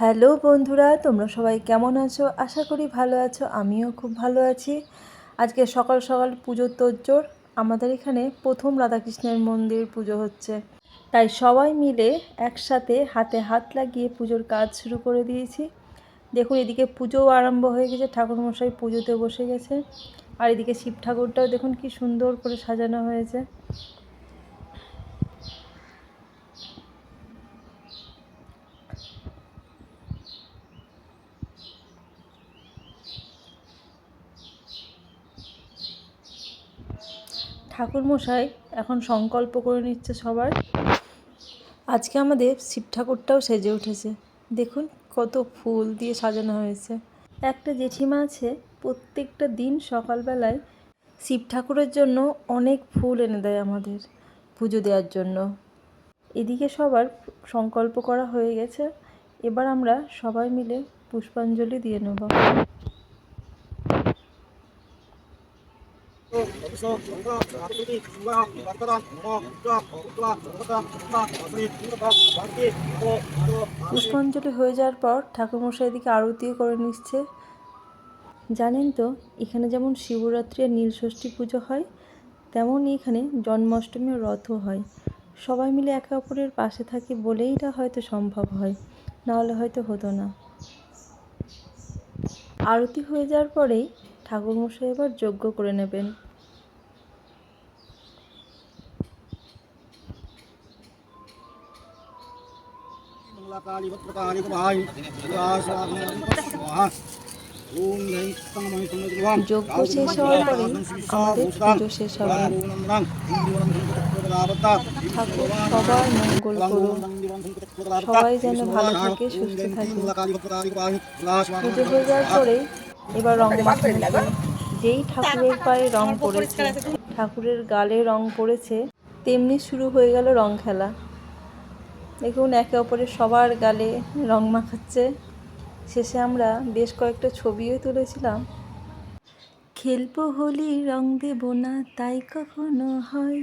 Hello বন্ধুরা, তোমরা সবাই কেমন আছো? আশা করি ভালো আছো, আমিও খুব ভালো আছি। আজকে সকাল সকাল পুজোর তোজ্জোর আমাদের এখানে প্রথম রাধাকৃষ্ণের মন্দির পুজো হচ্ছে। তাই সবাই মিলে একসাথে হাতে হাত লাগিয়ে পুজোর কাজ শুরু করে দিয়েছি। দেখুন, এদিকে পুজোও আরম্ভ হয়ে গেছে, ঠাকুরমশাই পুজোতে বসে গেছে। আর এদিকে শিব ঠাকুরটাও দেখুন কি সুন্দর করে সাজানো হয়েছে। ঠাকুরমশাই এখন সংকল্প করে নিচ্ছে সবার। আজকে আমাদের শিব ঠাকুরটাও সেজে উঠেছে। দেখুন কত ফুল দিয়ে সাজানো হয়েছে। একটা জেঠিমা আছে, প্রত্যেকটা দিন সকালবেলায় শিব ঠাকুরের জন্য অনেক ফুল এনে দেয় আমাদের পুজো দেওয়ার জন্য। এদিকে সবার সংকল্প করা হয়ে গেছে। এবার আমরা সবাই মিলে পুষ্পাঞ্জলি দিয়ে নেব। পুষ্পাঞ্জলি হয়ে যাওয়ার পর ঠাকুরমশাই এদিকে আরতিও করে নিচ্ছে। জানেন তো, এখানে যেমন শিবরাত্রি আর নীলষষ্ঠী পুজো হয়, তেমনই এখানে জন্মাষ্টমী রথও হয়। সবাই মিলে একে অপরের পাশে থাকি বলেই এটা হয়তো সম্ভব হয়, নাহলে হয়তো হতো না। আরতি হয়ে যাওয়ার পরেই ঠাকুরমশাই এবার যজ্ঞ করে নেবেন। যজ্ঞ শেষ হওয়ার পরেই আমাদের পুজো শেষ হবে ঠাকুর সবার মঙ্গল করুন সবাই যেন ভালো থাকে সুস্থ থাকে পুজো হয়ে যাওয়ার পরেই এবার রং মাখানো যেই ঠাকুরের পায়ে রং পড়েছে ঠাকুরের গালে রং পড়েছে তেমনি শুরু হয়ে গেল রং খেলা। দেখুন, একে অপরের সবার গালে রং মাখাচ্ছে। শেষে আমরা বেশ কয়েকটা ছবিও তুলেছিলাম। খেলব হোলি রং দেব না, তাই কখনো হয়।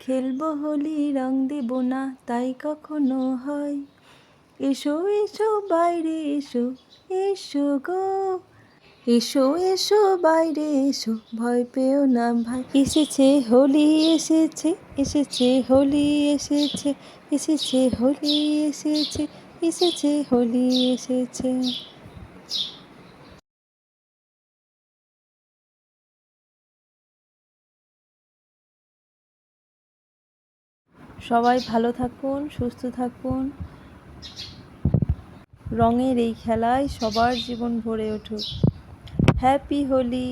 খেলব হোলি রং দেব না, তাই কখনো হয়। এসো এসো, বাইরে এসো এসো গো। এসো এসো, বাইরে এসো, ভয় পেও না ভাই। এসেছে হোলি, এসেছে এসেছে হোলি, এসেছে এসেছে হোলি, এসেছে এসেছে হোলি, এসেছে। সবাই ভালো থাকুন, সুস্থ থাকুন। রঙের এই খেলায় সবার জীবন ভরে উঠুক। হ্যাপি হোলি